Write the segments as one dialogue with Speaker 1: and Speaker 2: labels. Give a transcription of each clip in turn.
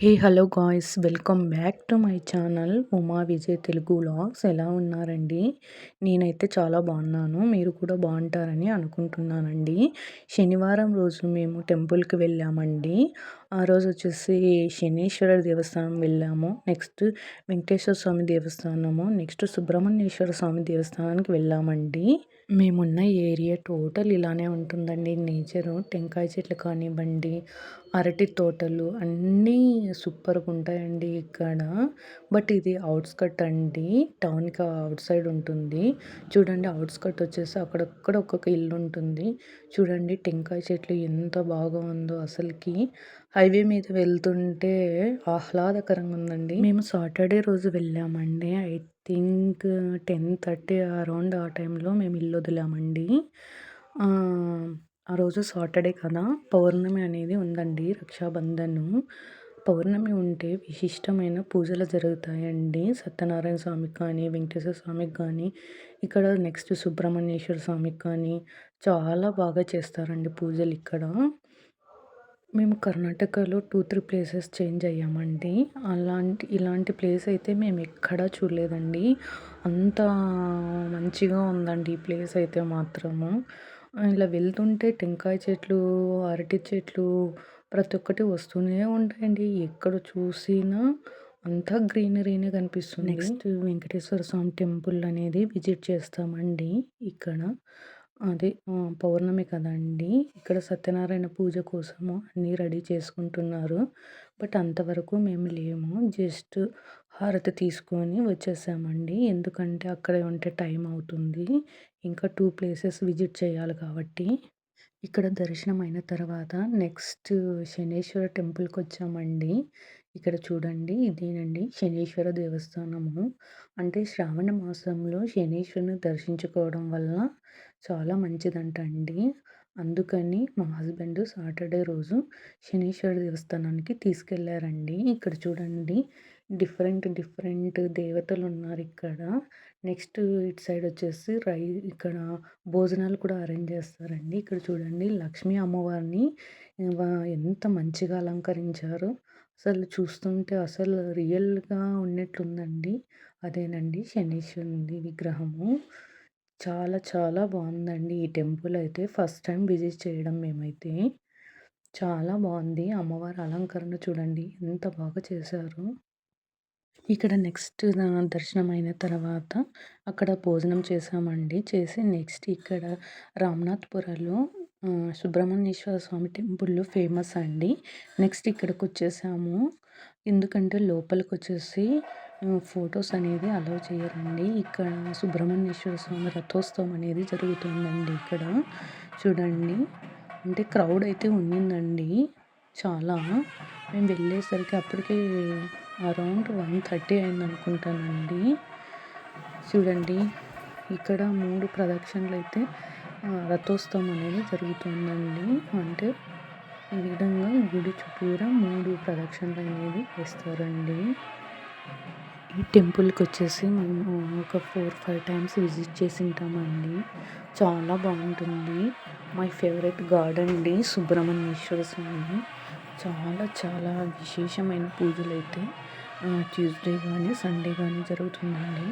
Speaker 1: Hey hello guys welcome back to my channel Uma Vijay Telugu vlogs ఎలా ఉన్నారండి? నేనైతే చాలా బాగున్నాను. మీరు కూడా బాగుంటారని అనుకుంటున్నానండి. శనివారం రోజు మేము టెంపుల్కి వెళ్ళామండి. ఆ రోజు వచ్చేసి శనీశ్వర దేవస్థానం వెళ్ళాము. నెక్స్ట్ వెంకటేశ్వర స్వామి దేవస్థానము నెక్స్ట్ సుబ్రహ్మణ్యేశ్వర స్వామి దేవస్థానానికి వెళ్ళామండి. మేమున్న ఏరియా టోటల్ ఇలానే ఉంటుందండి. నేచరు టెంకాయ చెట్లు కానివ్వండి అరటి తోటలు అన్నీ సూపర్గా ఉంటాయండి ఇక్కడ. బట్ ఇది అవుట్స్కట్ అండి. టౌన్కి అవుట్ సైడ్ ఉంటుంది. చూడండి అవుట్స్కట్ వచ్చేసి అక్కడక్కడ ఒక్కొక్క ఇల్లు ఉంటుంది. చూడండి టెంకాయ చెట్లు ఎంత బాగా ఉందో అసలుకి. హైవే మీద వెళ్తుంటే ఆహ్లాదకరంగా ఉందండి. మేము సాటర్డే రోజు వెళ్ళామండి. I think ten thirty around ఆ టైంలో మేము ఇల్లు వదిలామండి. ఆ రోజు సాటర్డే కదా పౌర్ణమి అనేది ఉందండి రక్షాబంధను. పౌర్ణమి ఉంటే విశిష్టమైన పూజలు జరుగుతాయండి. సత్యనారాయణ స్వామికి కానీ వెంకటేశ్వర స్వామికి కానీ ఇక్కడ నెక్స్ట్ సుబ్రహ్మణ్యేశ్వర స్వామికి కానీ చాలా బాగా చేస్తారండి పూజలు ఇక్కడ. మేము కర్ణాటకలో టూ త్రీ ప్లేసెస్ చేంజ్ అయ్యామండి. అలాంటి ఇలాంటి ప్లేస్ అయితే మేము ఎక్కడా చూడలేదండి. అంత మంచిగా ఉందండి ఈ ప్లేస్ అయితే మాత్రము. ఇలా వెళ్తుంటే టెంకాయ చెట్లు అరటి చెట్లు ప్రతి ఒక్కటి వస్తూనే ఉంటాయండి. ఎక్కడ చూసినా అంతా గ్రీనరీనే కనిపిస్తుంది. నెక్స్ట్ వెంకటేశ్వర స్వామి టెంపుల్ అనేది విజిట్ చేస్తామండి ఇక్కడ. అదే పౌర్ణమి కదండి. ఇక్కడ సత్యనారాయణ పూజ కోసము అన్నీ రెడీ చేసుకుంటున్నారు. బట్ అంతవరకు మేము లేము. జస్ట్ హారతి తీసుకొని వచ్చేసామండి. ఎందుకంటే అక్కడే ఉంటే టైం అవుతుంది. ఇంకా టూ ప్లేసెస్ విజిట్ చేయాలి కాబట్టి. ఇక్కడ దర్శనం అయిన తర్వాత నెక్స్ట్ శనేశ్వర టెంపుల్కి వచ్చామండి. ఇక్కడ చూడండి ఇదేనండి శనీశ్వర దేవస్థానము. అంటే శ్రావణ మాసంలో శనీశ్వరుని దర్శించుకోవడం వల్ల చాలా మంచిదంట అండి. అందుకని మా హస్బెండ్ సాటర్డే రోజు శనీశ్వర దేవస్థానానికి తీసుకెళ్ళారండి ఇక్కడ చూడండి డిఫరెంట్ డిఫరెంట్ దేవతలు ఉన్నారు ఇక్కడ. నెక్స్ట్ ఇటు సైడ్ వచ్చేసి రై ఇక్కడ భోజనాలు కూడా అరేంజ్ చేస్తారండి. ఇక్కడ చూడండి లక్ష్మీ అమ్మవారిని ఎంత మంచిగా అలంకరించారు. అసలు చూస్తుంటే అసలు రియల్గా ఉన్నట్లుందండి. అదేనండి శనీశ్వరుని విగ్రహము. చాలా చాలా బాగుందండి. ఈ టెంపుల్ అయితే ఫస్ట్ టైం విజిట్ చేయడం మేమైతే. చాలా బాగుంది. అమ్మవారి అలంకరణ చూడండి. ఎంత బాగా చేశారు. ఇక్కడ నెక్స్ట్ దర్శనం అయిన తర్వాత అక్కడ భోజనం చేసామండి చేసి నెక్స్ట్ ఇక్కడ రామ్నాథ్పురంలో సుబ్రహ్మణ్యేశ్వర స్వామి టెంపుల్ ఫేమస్ అండి. నెక్స్ట్ ఇక్కడికి వచ్చేసాము ఎందుకంటే లోపలికి వచ్చేసి ఫొటోస్ అనేది అలౌ చేయరండి. ఇక్కడ సుబ్రహ్మణ్యేశ్వర స్వామి రథోత్సవం అనేది జరుగుతుందండి ఇక్కడ. చూడండి. అంటే క్రౌడ్ అయితే ఉండిందండి చాలా. మేము వెళ్ళేసరికి అప్పటికే అరౌండ్ వన్ థర్టీ అయింది అనుకుంటానండి. చూడండి. ఇక్కడ మూడు ప్రదక్షిణలు అయితే రథోత్సవం అనేది జరుగుతుందండి. అంటే ఈ విధంగా గుడి చుట్టూరా మూడు ప్రదక్షిణలు అనేది వేస్తారండి. ఈ టెంపుల్కి వచ్చేసి మేము ఒక ఫోర్ ఫైవ్ టైమ్స్ విజిట్ చేసి ఉంటామండి చాలా బాగుంటుంది. మై ఫేవరెట్ గార్డెన్ అండి సుబ్రహ్మణ్యేశ్వర స్వామి. చాలా చాలా విశేషమైన పూజలు అయితే ట్యూస్డే కానీ సండే కానీ జరుగుతుందండి.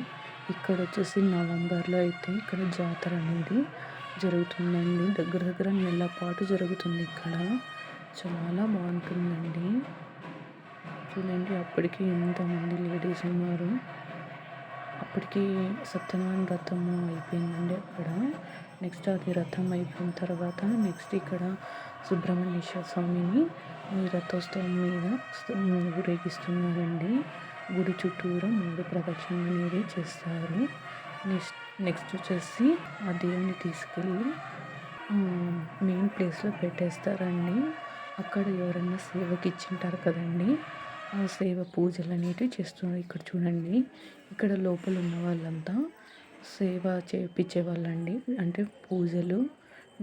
Speaker 1: ఇక్కడ వచ్చేసి నవంబర్లో అయితే ఇక్కడ జాతర అనేది జరుగుతుందండి. దగ్గర దగ్గర నెల పాటు జరుగుతుంది ఇక్కడ. చాలా బాగుంటుందండి. చూడండి అప్పటికి ఎంతమంది లేడీస్ ఉన్నారు. అప్పటికి సత్యనారాయణ రథం అయిపోయిందండి అక్కడ. నెక్స్ట్ అది రథం అయిపోయిన తర్వాత నెక్స్ట్ ఇక్కడ సుబ్రహ్మణ్యేశ్వర స్వామిని ఈ రథోత్సవం మీద ఊరేగిస్తున్నారండి. గుడి చుట్టూరా మూడు ప్రదక్షిణలు అనేది చేస్తారు. నెక్స్ట్ నెక్స్ట్ వచ్చేసి ఆ దేవుని తీసుకెళ్ళి మెయిన్ ప్లేస్లో పెట్టేస్తారండి. అక్కడ ఎవరన్నా సేవకి ఇచ్చింటారు కదండి. సేవ పూజలు అనేటివి చేస్తున్నారు. ఇక్కడ చూడండి. ఇక్కడ లోపల ఉన్న వాళ్ళంతా సేవ చేయించే వాళ్ళండి. అంటే పూజలు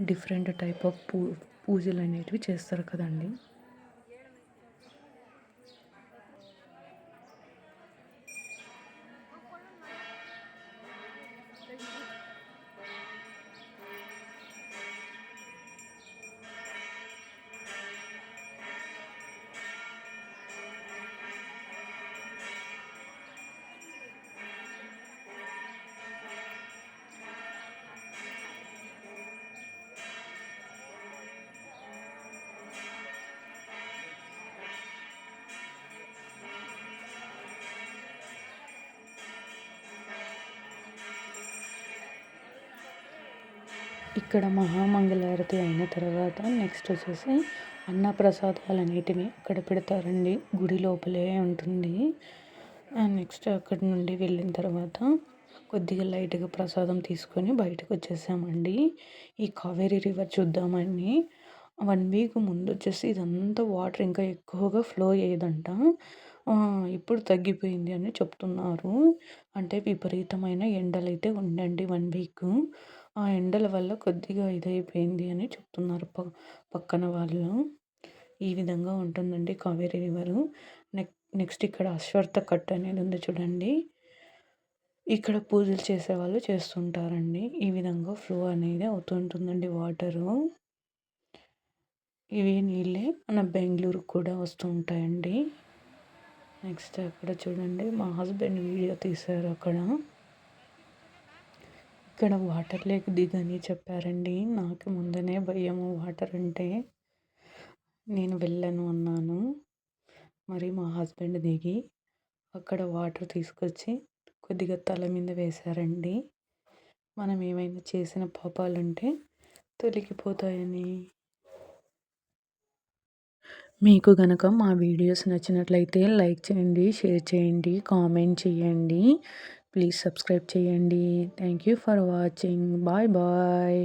Speaker 1: డిఫరెంట్ టైప్ ఆఫ్ పూ పూజలు అనేటివి చేస్తారు కదండి. ఇక్కడ మహామంగళారతి అయిన తర్వాత నెక్స్ట్ వచ్చేసి అన్నప్రసాదాలు అనేటివి అక్కడ పెడతారండి. గుడి లోపలే ఉంటుంది. నెక్స్ట్ అక్కడి నుండి వెళ్ళిన తర్వాత కొద్దిగా లైట్గా ప్రసాదం తీసుకొని బయటకు వచ్చేసామండి. ఈ కావేరీ రివర్ చూద్దామని వన్ వీక్ ముందు వచ్చేసి ఇదంతా వాటర్ ఇంకా ఎక్కువగా ఫ్లో అయ్యేదంట. ఇప్పుడు తగ్గిపోయింది అని చెప్తున్నారు. అంటే విపరీతమైన ఎండలైతే ఉండండి వన్ వీక్. ఆ ఎండల వల్ల కొద్దిగా ఇదైపోయింది అని చెప్తున్నారు ప పక్కన వాళ్ళు. ఈ విధంగా ఉంటుందండి కావేరీ రివరు. నెక్ నెక్స్ట్ ఇక్కడ అశ్వర్థ కట్ అనేది ఉంది చూడండి. ఇక్కడ పూజలు చేసేవాళ్ళు చేస్తుంటారండి. ఈ విధంగా ఫ్లో అనేది అవుతుంటుందండి వాటరు. ఇవి నీళ్ళే మన బెంగళూరు కూడా వస్తూ ఉంటాయండి. నెక్స్ట్ అక్కడ చూడండి మా హస్బెండ్ వీడియో తీశారు అక్కడ. ఇక్కడ వాటర్ లేక్ దిగని చెప్పారండి. నాకు ముందనే భయము. వాటర్ అంటే నేను వెళ్ళను అన్నాను. మరి మా హస్బెండ్ దిగి అక్కడ వాటర్ తీసుకొచ్చి కొద్దిగా తల మీద వేశారండి. మనం ఏమైనా చేసిన పాపాలుంటే తొలగిపోతాయని. మీకు గనక మా వీడియోస్ నచ్చినట్లయితే లైక్ చేయండి షేర్ చేయండి కామెంట్ చేయండి. ప్లీజ్ సబ్స్క్రైబ్ చేయండి. Thank you for watching bye bye